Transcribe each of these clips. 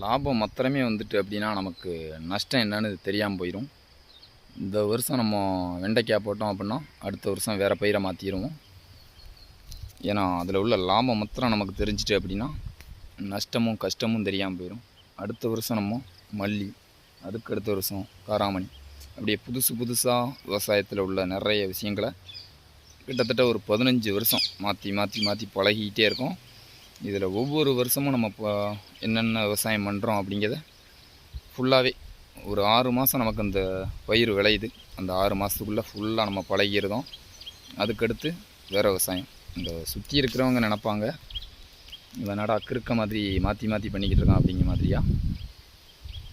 லாபம் மாத்திரமே வந்துட்டு அப்படின்னா நமக்கு நஷ்டம் என்னன்னு தெரியாமல் போயிடும் இந்த வருஷம் நம்ம வெண்டைக்காய் போட்டோம் அப்படின்னா அடுத்த வருஷம் வேறு பயிரை மாற்றிடுவோம் ஏன்னா அதில் உள்ள லாபம் மாத்திரம் நமக்கு தெரிஞ்சிட்டு அப்படின்னா நஷ்டமும் கஷ்டமும் தெரியாமல் போயிடும் அடுத்த வருஷம் நம்ம மல்லி அதுக்கு அடுத்த வருஷம் காராமணி. அப்படியே புதுசு புதுசாக விவசாயத்தில் உள்ள நிறைய விஷயங்களை கிட்டத்தட்ட ஒரு பதினஞ்சு வருஷம் மாற்றி மாற்றி மாற்றி பழகிக்கிட்டே இருக்கோம். இதில் ஒவ்வொரு வருஷமும் நம்ம என்னென்ன விவசாயம் பண்ணுறோம் அப்படிங்கிறத ஃபுல்லாகவே ஒரு ஆறு மாதம் நமக்கு அந்த பயிர் விளையுது. அந்த ஆறு மாதத்துக்குள்ளே ஃபுல்லாக நம்ம பழகிருந்தோம் அதுக்கடுத்து வேறு விவசாயம். இந்த சுற்றி இருக்கிறவங்க நினப்பாங்க இவன் நடா கிறுக்க மாதிரி மாற்றி மாற்றி பண்ணிக்கிட்டு இருக்கான் அப்படிங்கிற மாதிரியா?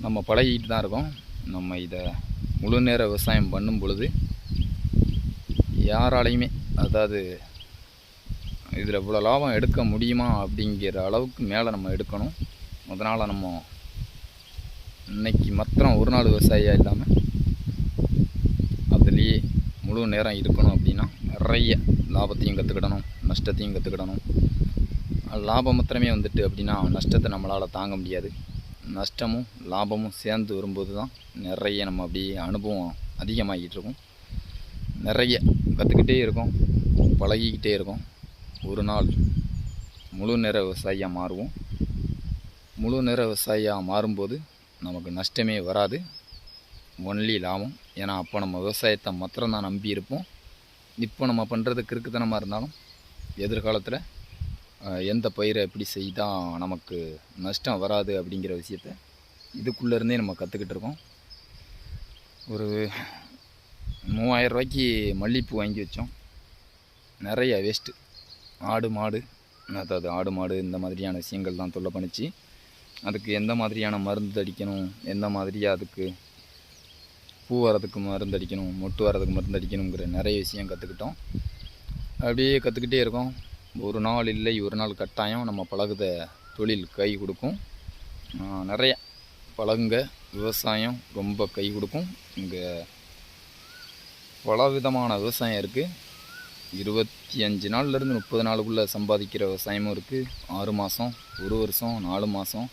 நம்ம பழகிட்டு தான் இருக்கோம். நம்ம இதை முழு நேர விவசாயம் பண்ணும் பொழுது யாராலையுமே அதாவது இதில் இவ்வளோ லாபம் எடுக்க முடியுமா அப்படிங்கிற அளவுக்கு மேலே நம்ம எடுக்கணும். அதனால் நம்ம இன்னைக்கு மாத்திரம் ஒரு நாள் விவசாயியாக இல்லாமல் அதுலேயே முழு நேரம் இருக்கணும் அப்படின்னா நிறைய லாபத்தையும் கற்றுக்கிடணும் நஷ்டத்தையும் கற்றுக்கிடணும் லாபம் மாத்திரமே வந்துட்டு அப்படின்னா நஷ்டத்தை நம்மளால் தாங்க முடியாது. நஷ்டமும் லாபமும் சேர்ந்து வரும்போது தான் நிறைய நம்ம அப்படியே அனுபவம் அதிகமாகிட்டு இருக்கும். நிறைய கற்றுக்கிட்டே இருக்கோம் பழகிக்கிட்டே இருக்கோம். ஒரு நாள் முழு நேர விவசாயியாக மாறுவோம். முழு நேர விவசாயியாக மாறும்போது நமக்கு நஷ்டமே வராது. ஒன்லி லாபம். ஏன்னா அப்போ நம்ம விவசாயத்தை மாத்திரம்தான் நம்பி இருப்போம். இப்போ நம்ம பண்ணுறது கிறுக்குத்தனமாக இருந்தாலும் எதிர்காலத்தில் எந்த பயிரை எப்படி செய்தால் நமக்கு நஷ்டம் வராது அப்படிங்கிற விஷயத்த இதுக்குள்ளேருந்தே நம்ம கற்றுக்கிட்டு இருக்கோம். ஒரு மூவாயிரம் ரூபாய்க்கு மல்லிகைப்பூ வாங்கி வச்சோம். நிறைய வேஸ்ட்டு ஆடு மாடு அதாவது ஆடு மாடு இந்த மாதிரியான விஷயங்கள்லாம் தொல்லை பண்ணிச்சு. அதுக்கு எந்த மாதிரியான மருந்து அடிக்கணும் எந்த மாதிரியாக அதுக்கு பூ வரதுக்கு மருந்து அடிக்கணும் மொட்டு வரதுக்கு மருந்து அடிக்கணுங்கிற நிறைய விஷயம் கற்றுக்கிட்டோம் அப்படியே கற்றுக்கிட்டே இருக்கோம். ஒரு நாள் இல்லை ஒரு நாள் கட்டாயம் நம்ம பழகுத தொழில் கை கொடுக்கும். நிறைய பழகுங்க விவசாயம் ரொம்ப கை கொடுக்கும். இங்கே பல விதமான விவசாயம் இருக்குது இருபத்தி அஞ்சு நாள்லேருந்து முப்பது நாளுக்குள்ளே சம்பாதிக்கிற விவசாயமும் இருக்குது ஆறு மாதம் ஒரு வருஷம் நாலு மாதம்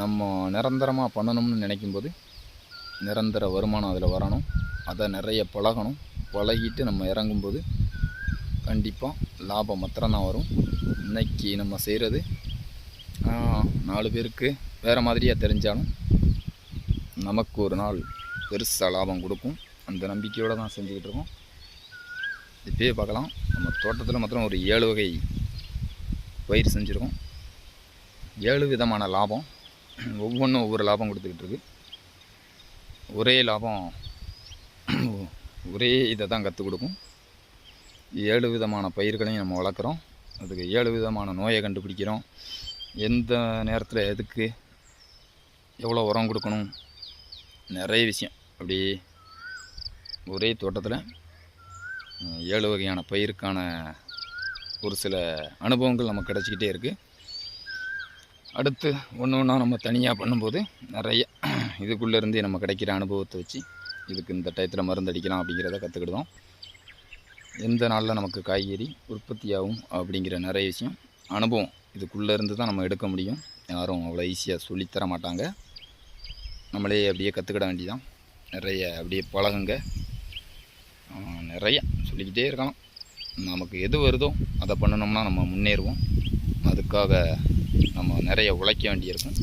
நம்ம நிரந்தரமாக பண்ணணும்னு நினைக்கும்போது நிரந்தர வருமானம் அதில் வரணும். அதை நிறைய பழகணும். பழகிட்டு நம்ம இறங்கும்போது கண்டிப்பாக லாபம் மாத்திரம்தான் வரும். இன்றைக்கி நம்ம செய்கிறது நாலு பேருக்கு வேறு மாதிரியாக தெரிஞ்சாலும் நமக்கு ஒரு நாள் பெருசாக லாபம் கொடுக்கும். அந்த நம்பிக்கையோடு தான் செஞ்சுக்கிட்டு இருக்கோம். இப்பயே பார்க்கலாம். நம்ம தோட்டத்தில் மாத்திரம் ஒரு ஏழு வகை பயிர் செஞ்சுருக்கோம். ஏழு விதமான லாபம். ஒவ்வொன்றும் ஒவ்வொரு லாபம் கொடுத்துக்கிட்டு இருக்கு. ஒரே லாபம் ஒரே இதை தான் கற்றுக் கொடுக்கும். ஏழு விதமான பயிர்களையும் நம்ம வளர்க்குறோம். அதுக்கு ஏழு விதமான நோயை கண்டுபிடிக்கிறோம். எந்த நேரத்தில் எதுக்கு எவ்வளோ உரம் கொடுக்கணும்? நிறைய விஷயம். அப்படி ஒரே தோட்டத்தில் ஏழு வகையான பயிருக்கான ஒரு சில அனுபவங்கள் நமக்கு கிடச்சிக்கிட்டே இருக்குது அடுத்து ஒன்று ஒன்றா நம்ம தனியாக பண்ணும்போது நிறைய இதுக்குள்ளேருந்தே நம்ம கிடைக்கிற அனுபவத்தை வச்சு இதுக்கு இந்த டயத்தில் மருந்து அடிக்கலாம் அப்படிங்கிறத கற்றுக்கிடுவோம் எந்த நாளில் நமக்கு காய்கறி உற்பத்தியாகும் அப்படிங்கிற நிறைய விஷயம் அனுபவம் இதுக்குள்ளே இருந்து தான் நம்ம எடுக்க முடியும். யாரும் அவ்வளோ ஈஸியாக சொல்லித்தர மாட்டாங்க. நம்மளே அப்படியே கற்றுக்கிட வேண்டியதான் நிறைய அப்படியே பழகுங்க. நிறைய சொல்லிக்கிட்டே இருக்கலாம். நமக்கு எது வருதோ அதை பண்ணணும்னா நம்ம முன்னேறுவோம். அதுக்காக நம்ம நிறைய உழைக்க வேண்டியிருக்கும்.